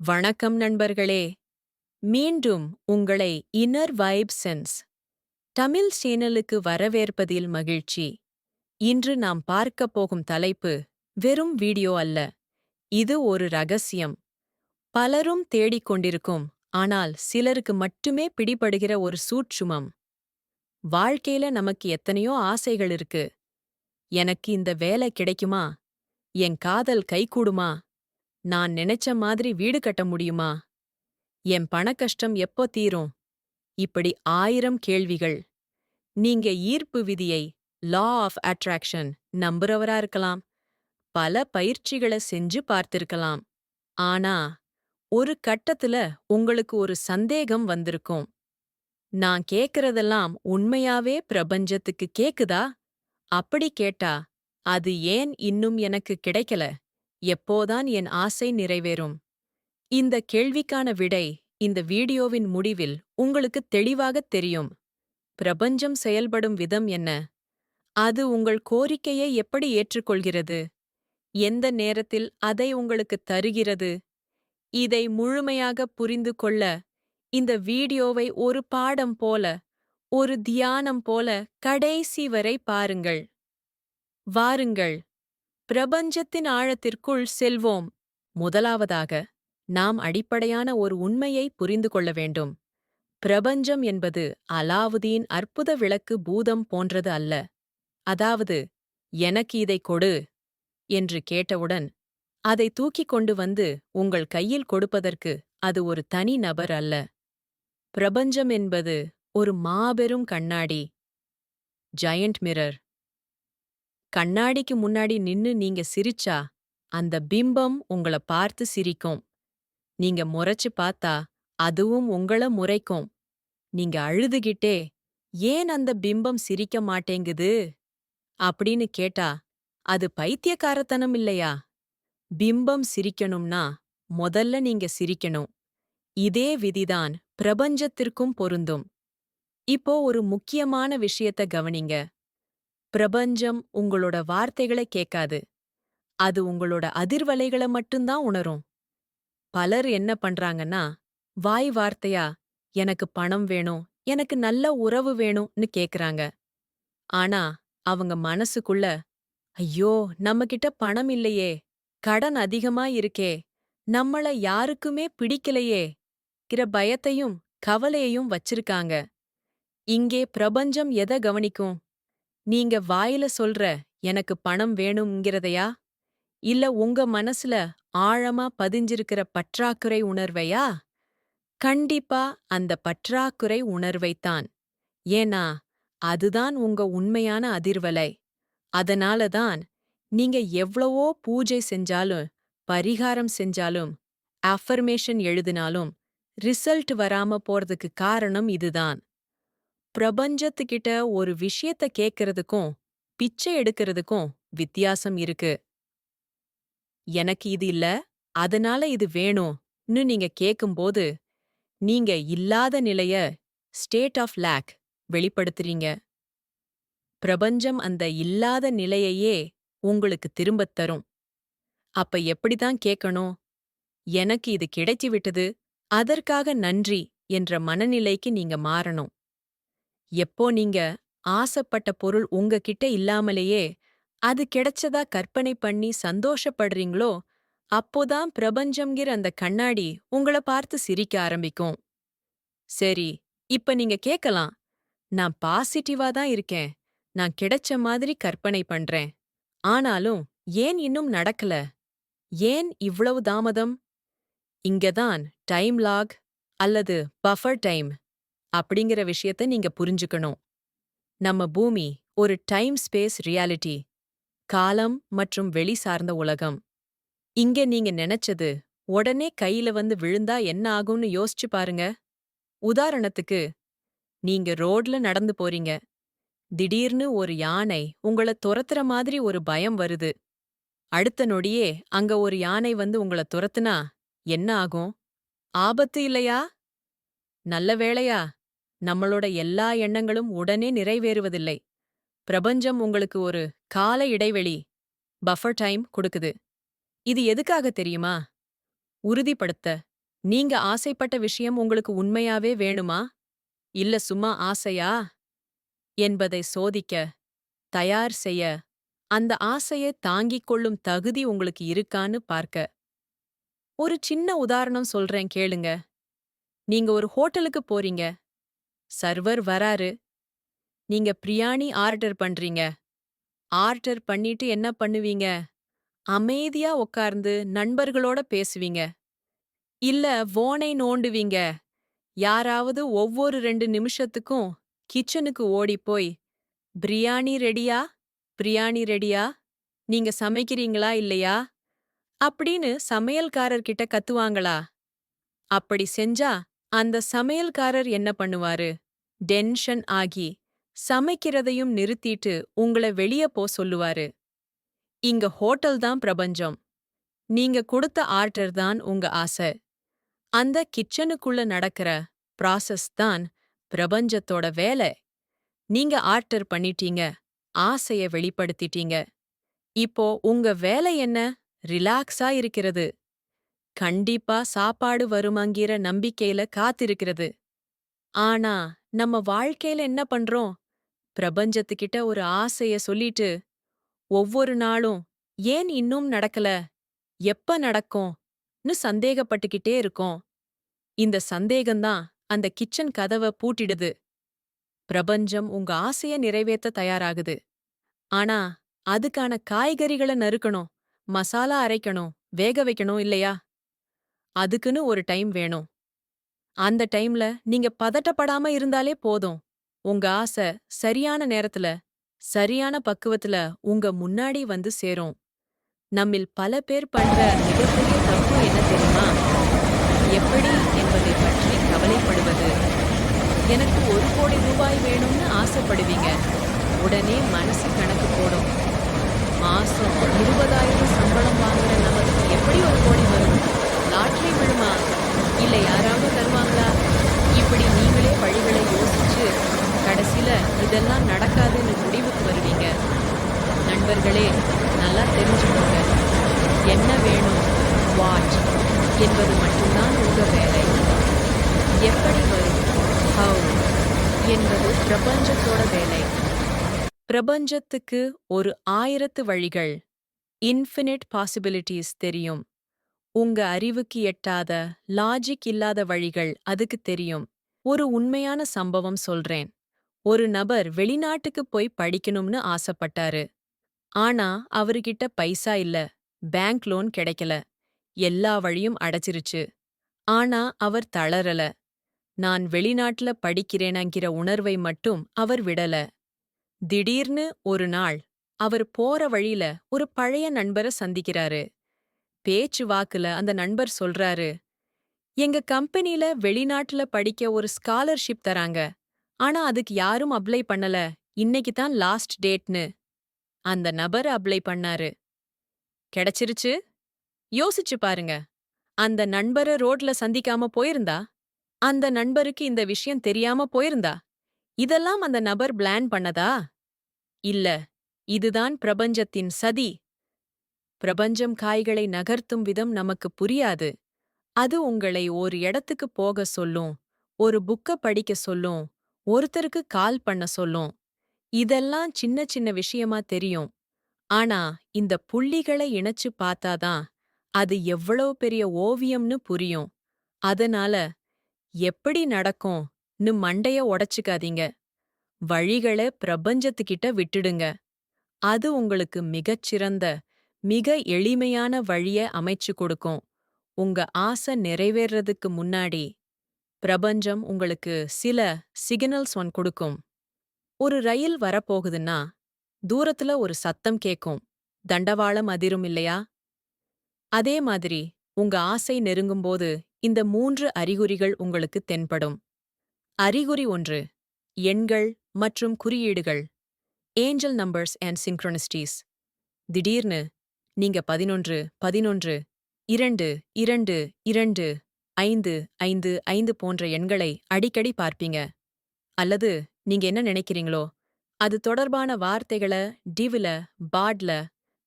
வணக்கம் நண்பர்களே. மீண்டும் உங்களை இன்னர் வைப் சென்ஸ் தமிழ் சேனலுக்கு வரவேற்பதில் மகிழ்ச்சி. இன்று நாம் பார்க்கப் போகும் தலைப்பு வெறும் வீடியோ அல்ல. இது ஒரு ரகசியம். பலரும் தேடிக் கொண்டிருக்கும் ஆனால் சிலருக்கு மட்டுமே பிடிபடுகிற ஒரு சூட்சுமம். வாழ்க்கையில நமக்கு எத்தனையோ ஆசைகள் இருக்கு. எனக்கு இந்த வேலை கிடைக்குமா? என் காதல் கைகூடுமா நான் நினைச்ச மாதிரி வீடு கட்ட முடியுமா? என் பண கஷ்டம் எப்போ தீரும்? இப்படி ஆயிரம் கேள்விகள். நீங்க ஈர்ப்பு விதியை லா ஆஃப் அட்ராக்ஷன் நம்புறவரா இருக்கலாம். பல பயிற்சிகளை செஞ்சு பார்த்திருக்கலாம். ஆனா ஒரு கட்டத்துல உங்களுக்கு ஒரு சந்தேகம் வந்திருக்கும். நான் கேக்குறதெல்லாம் உண்மையாவே பிரபஞ்சத்துக்கு கேக்குதா? அப்படி கேட்டா அது ஏன் இன்னும் எனக்கு கிடைக்கல? எப்போதான் என் ஆசை நிறைவேறும்? இந்த கேள்விக்கான விடை இந்த வீடியோவின் முடிவில் உங்களுக்கு தெளிவாகத் தெரியும். பிரபஞ்சம் செயல்படும் விதம் என்ன? அது உங்கள் கோரிக்கையை எப்படி ஏற்றுக்கொள்கிறது? எந்த நேரத்தில் அதை உங்களுக்கு தருகிறது? இதை முழுமையாக புரிந்து கொள்ள இந்த வீடியோவை ஒரு பாடம் போல ஒரு தியானம் போல கடைசி வரை பாருங்கள். வாருங்கள். பிரபஞ்சத்தின் ஆழத்திற்குள் செல்வோம். முதலாவதாக நாம் அடிப்படையான ஒரு உண்மையை புரிந்து கொள்ள வேண்டும். பிரபஞ்சம் என்பது அலாவுதீன் அற்புத விளக்கு பூதம் போன்றது அல்ல. அதாவது எனக்கு இதை கொடு என்று கேட்டவுடன் அதை தூக்கிக் கொண்டு வந்து உங்கள் கையில் கொடுப்பதற்கு அது ஒரு தனி நபர் அல்ல. பிரபஞ்சம் என்பது ஒரு மாபெரும் கண்ணாடி. ஜயண்ட் மிரர் கண்ணாடிக்கு முன்னாடி நின்னு நீங்க சிரிச்சா அந்த பிம்பம் உங்கள பார்த்து சிரிக்கும். நீங்க முறைச்சு பார்த்தா அதுவும் உங்கள முறைக்கும். நீங்க அழுதுகிட்டே ஏன் அந்த பிம்பம் சிரிக்க மாட்டேங்குது? அப்படின்னு கேட்டா அது பைத்தியக்காரத்தனம் இல்லையா? பிம்பம் சிரிக்கணும்னா முதல்ல நீங்க சிரிக்கணும். இதே விதிதான் பிரபஞ்சத்திற்கும் பொருந்தும். இப்போ ஒரு முக்கியமான விஷயத்த கவனிங்க. பிரபஞ்சம் உங்களோட வார்த்தைகளை கேட்காது. அது உங்களோட அதிர்வலைகளை மட்டும்தான் உணரும். பலர் என்ன பண்றாங்கன்னா வாய் வார்த்தையா? எனக்கு பணம் வேணும். எனக்கு நல்ல உறவு வேணும்னு கேக்குறாங்க. ஆனா அவங்க மனசுக்குள்ள ஐயோ நம்மகிட்ட பணம் இல்லையே. கடன் அதிகமா இருக்கே. நம்மள யாருக்குமே பிடிக்கலையே. கிற பயத்தையும் கவலையையும் வச்சிருக்காங்க. இங்கே பிரபஞ்சம் எதை கவனிக்கும்? நீங்க வாயில சொல்ற எனக்கு பணம் வேணும்ங்கிறதையா? இல்ல உங்க மனசுல ஆழமா பதிஞ்சிருக்கிற பற்றாக்குறை உணர்வையா? கண்டிப்பா அந்த பற்றாக்குறை உணர்வைத்தான். ஏனா அதுதான் உங்க உண்மையான அதிர்வலை. அதனால தான் நீங்க எவ்வளவோ பூஜை செஞ்சாலும் பரிகாரம் செஞ்சாலும் அஃபர்மேஷன் எழுதினாலும் ரிசல்ட் வராம போறதுக்கு காரணம் இதுதான். பிரபஞ்சத்துக்கிட்ட ஒரு விஷயத்த கேட்கறதுக்கும் பிச்சை எடுக்கிறதுக்கும் வித்தியாசம் இருக்கு. எனக்கு இது இல்ல அதனால இது வேணும்னு நீங்க கேக்கும்போது நீங்க இல்லாத நிலைய ஸ்டேட் ஆஃப் லேக் வெளிப்படுத்துறீங்க. பிரபஞ்சம் அந்த இல்லாத நிலையையே உங்களுக்கு திரும்பத் தரும். அப்ப எப்படிதான் கேட்கணும் எனக்கு இது கிடைச்சி விட்டது அதற்காக நன்றி என்ற மனநிலைக்கு நீங்க மாறணும். எப்போ நீங்க ஆசைப்பட்ட பொருள் உங்ககிட்ட இல்லாமலேயே அது கிடைச்சதா கற்பனை பண்ணி சந்தோஷப்படுறீங்களோ அப்போதான் பிரபஞ்சம்கிற அந்த கண்ணாடி உங்கள பார்த்து சிரிக்க ஆரம்பிக்கும். சரி இப்ப நீங்க கேக்கலாம். நான் பாசிட்டிவா தான் இருக்கேன். நான் கிடைச்ச மாதிரி கற்பனை பண்றேன். ஆனாலும் ஏன் இன்னும் நடக்கல? ஏன் இவ்வளவு தாமதம்? இங்கதான் டைம் லாக் அல்லது பஃபர் டைம் அப்படிங்கிற விஷயத்த நீங்க புரிஞ்சுக்கணும். நம்ம பூமி ஒரு டைம் ஸ்பேஸ் ரியாலிட்டி காலம் மற்றும் வெளி சார்ந்த உலகம். இங்க நீங்க நினைச்சது உடனே கையில வந்து விழுந்தா என்ன ஆகும்னு யோசிச்சு பாருங்க. உதாரணத்துக்கு நீங்க ரோட்ல நடந்து போறீங்க. திடீர்னு ஒரு யானை உங்கள துரத்துற மாதிரி ஒரு பயம் வருது. அடுத்த நொடியே அங்க ஒரு யானை வந்து உங்கள துரத்துனா என்ன ஆகும்? ஆபத்து இல்லையா? நல்ல வேளையா? நம்மளோட எல்லா எண்ணங்களும் உடனே நிறைவேறுவதில்லை. பிரபஞ்சம் உங்களுக்கு ஒரு கால இடைவெளி பஃபர் டைம் கொடுக்குது. இது எதுக்காக தெரியுமா? உறுதிப்படுத்த. நீங்க ஆசைப்பட்ட விஷயம் உங்களுக்கு உண்மையாவே வேணுமா? இல்ல சும்மா ஆசையா? என்பதை சோதிக்க தயார் செய்ய அந்த ஆசையை தாங்கிக் கொள்ளும் தகுதி உங்களுக்கு இருக்கான்னு பார்க்க. ஒரு சின்ன உதாரணம் சொல்றேன் கேளுங்க. நீங்க ஒரு ஹோட்டலுக்கு போறீங்க. சர்வர் வராரு. நீங்க பிரியாணி ஆர்டர் பண்றீங்க. ஆர்டர் பண்ணிட்டு என்ன பண்ணுவீங்க? அமைதியா உட்கார்ந்து நண்பர்களோட பேசுவீங்க. இல்ல ஓனை நோண்டுவீங்க. யாராவது ஒவ்வொரு ரெண்டு நிமிஷத்துக்கும் கிச்சனுக்கு ஓடிப்போய் பிரியாணி ரெடியா? பிரியாணி ரெடியா? நீங்க சமைக்கிறீங்களா இல்லையா அப்படின்னு சமையல்காரர்கிட்ட கத்துவாங்களா? அப்படி செஞ்சா அந்த சமையல்காரர் என்ன பண்ணுவாரு? டென்ஷன் ஆகி சமைக்கிறதையும் நிறுத்திட்டு உங்கள வெளிய போ சொல்லுவாரு. இங்க ஹோட்டல் தான் பிரபஞ்சம். நீங்க கொடுத்த ஆர்டர் தான் உங்க ஆசை. அந்த கிச்சனுக்குள்ள நடக்கிற ப்ராசஸ் தான் பிரபஞ்சத்தோட வேலை. நீங்க ஆர்டர் பண்ணிட்டீங்க ஆசைய வெளிப்படுத்திட்டீங்க. இப்போ உங்க வேலை என்ன? ரிலாக்ஸா இருக்கிறது. கண்டிப்பா சாப்பாடு வருமாங்கிற நம்பிக்கையில காத்திருக்கிறது. ஆனா நம்ம வாழ்க்கையில என்ன பண்றோம்? பிரபஞ்சத்துக்கிட்ட ஒரு ஆசைய சொல்லிட்டு ஒவ்வொரு நாளும் ஏன் இன்னும் நடக்கல? எப்ப நடக்கும்னு சந்தேகப்பட்டுக்கிட்டே இருக்கோம். இந்த சந்தேகம்தான் அந்த கிச்சன் கதவ பூட்டிடுது. பிரபஞ்சம் உங்க ஆசைய நிறைவேத்த தயாராகுது. ஆனா அதுக்கான காய்கறிகளை நறுக்கணும் மசாலா அரைக்கணும் வேக வைக்கணும் இல்லையா? அதுக்குன்னு ஒரு டைம் வேணும். அந்த டைம்ல நீங்க பதட்டப்படாம இருந்தாலே போதும். உங்க ஆசை சரியான நேரத்துல சரியான பக்குவத்துல உங்க முன்னாடி வந்து சேரும். நம்மில் பல பேர் பண்ற மிகப்பெரிய தப்பு என்ன தெரியுமா? எப்படி என்பதை பற்றி கவலைப்படுவது? எனக்கு ஒரு கோடி ரூபாய் வேணும்னு ஆசைப்படுவீங்க. உடனே மனசு கணக்கு போடும். மாசம் இருபதாயிரம் சம்பளம் வாங்குற நமக்கு எப்படி ஒரு கோடி வரும்? லாட்ரி விழுமா? இல்லை யாராவது தருவாங்களா? இப்படி நீங்களே வழிகளை யோசிச்சு கடைசியில் இதெல்லாம் நடக்காதுன்னு முடிவுக்கு வருவீங்க. நண்பர்களே நல்லா தெரிஞ்சுக்கோங்க. என்ன வேணும்? வாட் என்பது மட்டும்தான் உங்க வேலை. எப்படி வரும்? ஹவு என்பது பிரபஞ்சத்தோட வேலை. பிரபஞ்சத்துக்கு ஒரு ஆயிரத்து வழிகள். இன்ஃபினிட் பாசிபிலிட்டிஸ் தெரியும். உங்க அறிவுக்கு எட்டாத லாஜிக் இல்லாத வழிகள் அதுக்கு தெரியும். ஒரு உண்மையான சம்பவம் சொல்றேன். ஒரு நபர் வெளிநாட்டுக்கு போய் படிக்கணும்னு ஆசைப்பட்டாரு. ஆனா அவருகிட்ட பைசா இல்ல பேங்க் லோன் கிடைக்கல. எல்லா வழியும் அடைச்சிருச்சு. ஆனா அவர் தளரல. நான் வெளிநாட்டுல படிக்கிறேனங்கிற உணர்வை மட்டும் அவர் விடல. திடீர்னு ஒரு நாள் அவர் போற வழியில ஒரு பழைய நண்பரை சந்திக்கிறாரு. பேச்சு வாக்குல அந்த நண்பர் சொல்றாரு எங்க கம்பெனில வெளிநாட்டுல படிக்க ஒரு ஸ்காலர்ஷிப் தராங்க. ஆனா அதுக்கு யாரும் அப்ளை பண்ணல. இன்னைக்கு தான் லாஸ்ட் டேட்னு. அந்த நபர் அப்ளை பண்ணாரு. கிடைச்சிருச்சு. யோசிச்சு பாருங்க. அந்த நண்பரை ரோட்ல சந்திக்காம போயிருந்தா? அந்த நண்பருக்கு இந்த விஷயம் தெரியாம போயிருந்தா? இதெல்லாம் அந்த நபர் பிளான் பண்ணதா? இல்ல இதுதான் பிரபஞ்சத்தின் சதி. பிரபஞ்சம் காய்களை நகர்த்தும் விதம் நமக்கு புரியாது. அது உங்களை ஒரு இடத்துக்கு போக சொல்லும் ஒரு புக்க படிக்க சொல்லும் ஒருத்தருக்கு கால் பண்ண சொல்லும். இதெல்லாம் சின்ன சின்ன விஷயமா தெரியும். ஆனா இந்த புள்ளிகளை இணைச்சு பார்த்தாதான் அது எவ்வளவு பெரிய ஓவியம்னு புரியும். அதனால எப்படி நடக்கும்னு மண்டைய உடைச்சுக்காதீங்க. வழிகளை பிரபஞ்சத்துக்கிட்ட விட்டுடுங்க. அது உங்களுக்கு மிகச்சிறந்த மிக எளிமையான வழிய அமைச்சு கொடுக்கும். உங்க ஆசை நிறைவேறதுக்கு முன்னாடி பிரபஞ்சம் உங்களுக்கு சில சிக்னல்ஸ் ஒன் கொடுக்கும். ஒரு ரயில் வரப்போகுதுன்னா தூரத்துல ஒரு சத்தம் கேக்கும். தண்டவாளம் அதிரும் இல்லையா? அதே மாதிரி உங்க ஆசை நெருங்கும்போது இந்த மூன்று அறிகுறிகள் உங்களுக்கு தென்படும். அறிகுறி ஒன்று எண்கள் மற்றும் குறியீடுகள் ஏஞ்சல் நம்பர்ஸ் அண்ட் சிங்க்ரனிஸ்டீஸ் திடீர்னு நீங்க பதினொன்று பதினொன்று இரண்டு இரண்டு இரண்டு ஐந்து ஐந்து ஐந்து போன்ற எண்களை அடிக்கடி பார்ப்பீங்க. அல்லது நீங்க என்ன நினைக்கிறீங்களோ அது தொடர்பான வார்த்தைகளை டிவில பாட்ல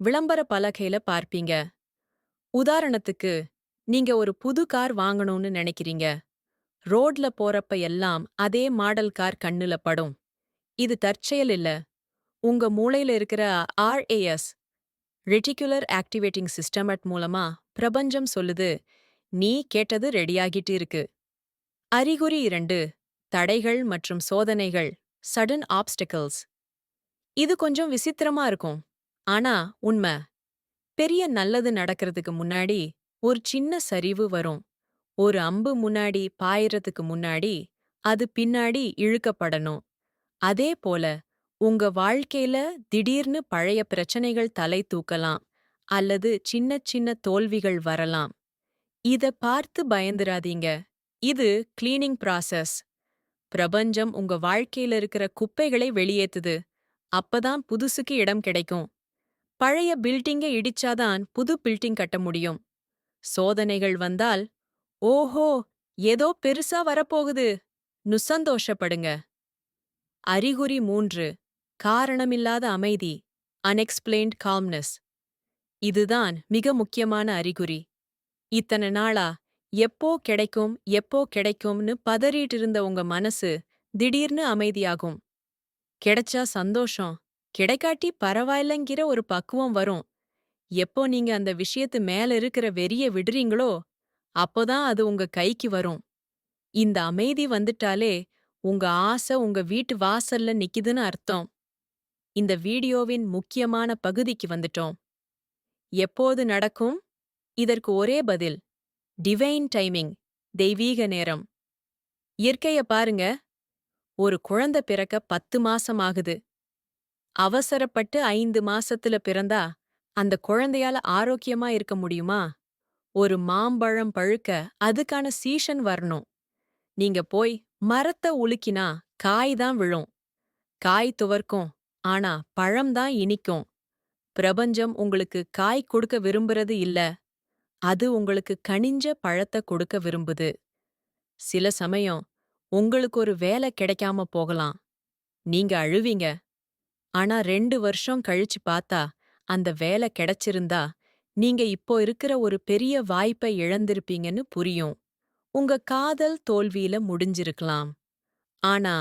விளம்பர பலகையில பார்ப்பீங்க. உதாரணத்துக்கு நீங்க ஒரு புது கார் வாங்கணும்னு நினைக்கிறீங்க. ரோட்ல போறப்ப எல்லாம் அதே மாடல் கார் கண்ணுல படும். இது தற்செயல் இல்ல. உங்க மூளையில இருக்கிற ஆர்ஏஎஸ் ரெட்டிகுலர் ஆக்டிவேட்டிங் சிஸ்டமட் மூலமா பிரபஞ்சம் சொல்லுது நீ கேட்டது ரெடியாகிட்டு இருக்கு. அறிகுறி இரண்டு தடைகள் மற்றும் சோதனைகள் சடன் ஆப்ஸ்டக்கிள்ஸ் இது கொஞ்சம் விசித்திரமா இருக்கும் ஆனா உண்மை. பெரிய நல்லது நடக்கிறதுக்கு முன்னாடி ஒரு சின்ன சரிவு வரும். ஒரு அம்பு முன்னாடி பாயறதுக்கு முன்னாடி அது பின்னாடி இழுக்கப்படணும். அதே போல உங்க வாழ்க்கையில திடீர்னு பழைய பிரச்சனைகள் தலை தூக்கலாம் அல்லது சின்ன சின்ன தோல்விகள் வரலாம். இத பார்த்து பயந்துராதீங்க. இது கிளீனிங் ப்ராசஸ் பிரபஞ்சம் உங்க வாழ்க்கையில இருக்கிற குப்பைகளை வெளியேத்துது. அப்பதான் புதுசுக்கு இடம் கிடைக்கும். பழைய பில்டிங்கை இடிச்சாதான் புது பில்டிங் கட்ட முடியும். சோதனைகள் வந்தால் ஓஹோ! ஏதோ பெருசா வரப்போகுது. நு சந்தோஷப்படுங்க அறிகுறி மூன்று. காரணமில்லாத அமைதி அன்எக்ஸ்பிளைன்ட் காம்னஸ் இதுதான் மிக முக்கியமான அறிகுறி. இத்தனை நாளா எப்போ கிடைக்கும் எப்போ கிடைக்கும்னு பதறிட்டு இருந்த உங்க மனசு திடீர்னு அமைதியாகும். கிடைச்சா சந்தோஷம் கிடைக்காட்டி பரவாயில்லைங்கிற ஒரு பக்குவம் வரும். எப்போ நீங்க அந்த விஷயத்து மேல இருக்கிற வெறிய விடுறீங்களோ அப்போதான் அது உங்க கைக்கு வரும். இந்த அமைதி வந்துட்டாலே உங்க ஆசை உங்க வீட்டு வாசல்ல நிக்குதுன்னு அர்த்தம். இந்த வீடியோவின் முக்கியமான பகுதிக்கு வந்துட்டோம். எப்போது நடக்கும்? இதற்கு ஒரே பதில் டிவைன் டைமிங் தெய்வீக நேரம். இயற்கைய பாருங்க ஒரு குழந்தை பிறக்க பத்து மாசம் ஆகுது. அவசரப்பட்டு ஐந்து மாசத்துல பிறந்தா அந்த குழந்தையால ஆரோக்கியமா இருக்க முடியுமா? ஒரு மாம்பழம் பழுக்க அதுக்கான சீசன் வரணும். நீங்க போய் மரத்த உலுக்கினா காய் தான் விழும். காய் துவர்க்கும். ஆனா பழம்தான் இனிக்கும். பிரபஞ்சம் உங்களுக்கு காய் கொடுக்க விரும்புறது இல்ல. அது உங்களுக்கு கனிஞ்ச பழத்த கொடுக்க விரும்புது. சில சமயம் உங்களுக்கு ஒரு வேலை கிடைக்காம போகலாம். நீங்க அழுவீங்க. ஆனா ரெண்டு வருஷம் கழிச்சு பார்த்தா அந்த வேலை கிடைச்சிருந்தா நீங்க இப்போ இருக்கிற ஒரு பெரிய வாய்ப்பை இழந்திருப்பீங்கன்னு புரியும். உங்க காதல் தோல்வியில முடிஞ்சிருக்கலாம். ஆனா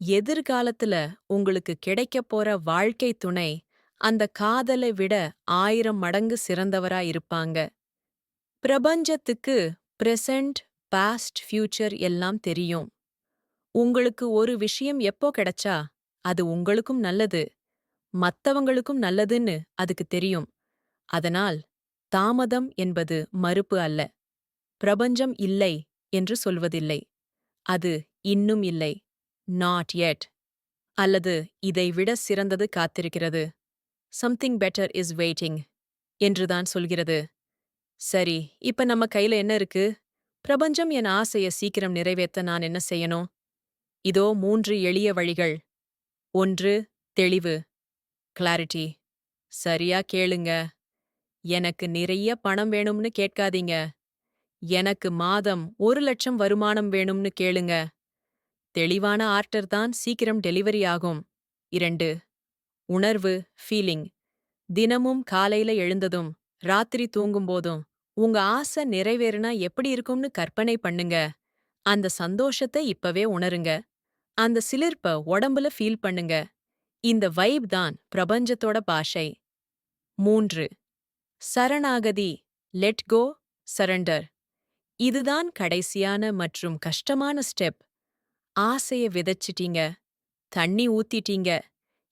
எதிர்காலத்துல உங்களுக்கு கிடைக்கப் போற வாழ்க்கை துணை அந்த காதலை விட ஆயிரம் மடங்கு சிறந்தவரா இருப்பாங்க. பிரபஞ்சத்துக்கு பிரசன்ட் பாஸ்ட் ஃபியூச்சர் எல்லாம் தெரியும். உங்களுக்கு ஒரு விஷயம் எப்போ கிடைச்சா அது உங்களுக்கும் நல்லது. மத்தவங்களுக்கும் நல்லதுன்னு அதுக்கு தெரியும். அதனால் தாமதம் என்பது மறுப்பு அல்ல. பிரபஞ்சம் இல்லை என்று சொல்வதில்லை. அது இன்னும் இல்லை. நாட் எட் அல்லது இதைவிட சிறந்தது காத்திருக்கிறது. சம்திங் பெட்டர் இஸ் வெயிட்டிங் என்றுதான் சொல்கிறது. சரி இப்ப நம்ம கையில என்ன இருக்கு? பிரபஞ்சம் என் ஆசைய சீக்கிரம் நிறைவேற்ற நான் என்ன செய்யணும்? இதோ மூன்று எளிய வழிகள். ஒன்று தெளிவு. கிளாரிட்டி சரியா கேளுங்க. எனக்கு நிறைய பணம் வேணும்னு கேட்காதீங்க. எனக்கு மாதம் ஒரு லட்சம் வருமானம் வேணும்னு கேளுங்க. தெளிவான ஆர்டர் தான் சீக்கிரம் டெலிவரி ஆகும். இரண்டு உணர்வு ஃபீலிங் தினமும் காலையில எழுந்ததும் ராத்திரி தூங்கும்போதும் உங்க ஆசை நிறைவேறுனா எப்படி இருக்கும்னு கற்பனை பண்ணுங்க. அந்த சந்தோஷத்தை இப்பவே உணருங்க. அந்த சிலிர்ப்ப உடம்புல ஃபீல் பண்ணுங்க. இந்த வைப் தான் பிரபஞ்சத்தோட பாஷை. மூன்று சரணாகதி. லெட் கோ சரண்டர் இதுதான் கடைசியான மற்றும் கஷ்டமான ஸ்டெப் ஆசைய விதைச்சிட்டீங்க. தண்ணி ஊத்திட்டீங்க.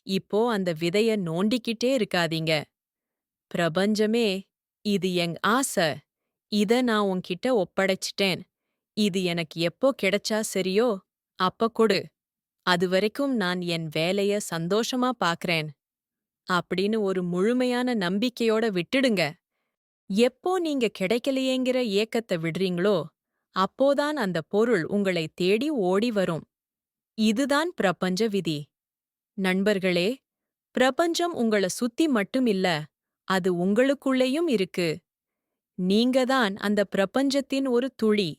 இப்போ அந்த விதைய நோண்டிக்கிட்டே இருக்காதீங்க. பிரபஞ்சமே இது எங் ஆசை. இத நான் உன்கிட்ட ஒப்படைச்சிட்டேன். இது எனக்கு எப்போ கிடைச்சா சரியோ அப்ப கொடு. அது வரைக்கும் நான் என் வேலைய சந்தோஷமா பாக்கறேன். அப்படின்னு ஒரு முழுமையான நம்பிக்கையோட விட்டுடுங்க. எப்போ நீங்க கிடைக்கலையேங்கிற ஏக்கத்தை விடுறீங்களோ அப்போதான் அந்த பொருள் உங்களை தேடி ஓடி வரும். இதுதான் பிரபஞ்ச விதி. நண்பர்களே பிரபஞ்சம் உங்கள சுத்தி மட்டும் இல்ல அது உங்களுக்குள்ளேயும் இருக்கு. நீங்க தான் அந்த பிரபஞ்சத்தின் ஒரு துளி.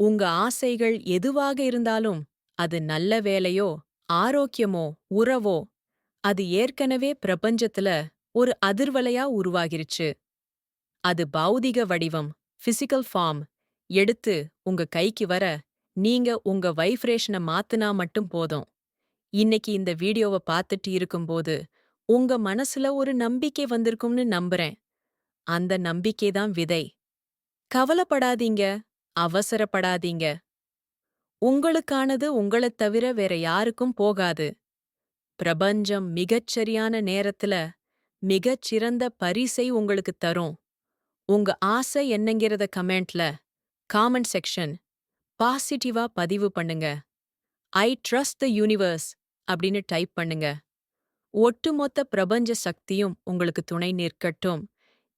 உங்க ஆசைகள் எதுவாக இருந்தாலும் அது நல்ல வேலையோ ஆரோக்கியமோ உறவோ அது ஏற்கனவே பிரபஞ்சத்துல ஒரு அதிர்வலையா உருவாகிருச்சு. அது பௌதிக வடிவம் பிசிக்கல் ஃபார்ம் எடுத்து உங்க கைக்கு வர நீங்க உங்க வைப்ரேஷனை மாத்துனா மட்டும் போதும். இன்னைக்கு இந்த வீடியோவை பார்த்துட்டு இருக்கும்போது உங்க மனசுல ஒரு நம்பிக்கை வந்திருக்கும்னு நம்புறேன். அந்த நம்பிக்கை தான் விதை. கவலைப்படாதீங்க அவசரப்படாதீங்க. உங்களுக்கானது உங்களைத் தவிர வேற யாருக்கும் போகாது. பிரபஞ்சம் மிகச்சரியான நேரத்துல மிகச்சிறந்த பரிசை உங்களுக்கு தரும். உங்க ஆசை என்னங்கிறத கமெண்ட்ல காமெண்ட் செக்ஷன் பாசிட்டிவா பதிவு பண்ணுங்க. ஐ ட்ரஸ்ட் த யூனிவர்ஸ் அப்படின்னு டைப் பண்ணுங்க. ஒட்டுமொத்த பிரபஞ்ச சக்தியும் உங்களுக்கு துணை நிற்கட்டும்.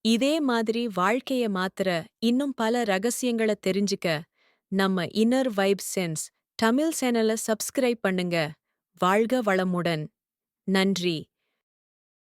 இதே மாதிரி வாழ்க்கைய மாத்துற இன்னும் பல ரகசியங்களை தெரிஞ்சுக்க நம்ம இன்னர் வைப் சென்ஸ் தமிழ் சேனலை சப்ஸ்கிரைப் பண்ணுங்க. வாழ்க வளமுடன். நன்றி.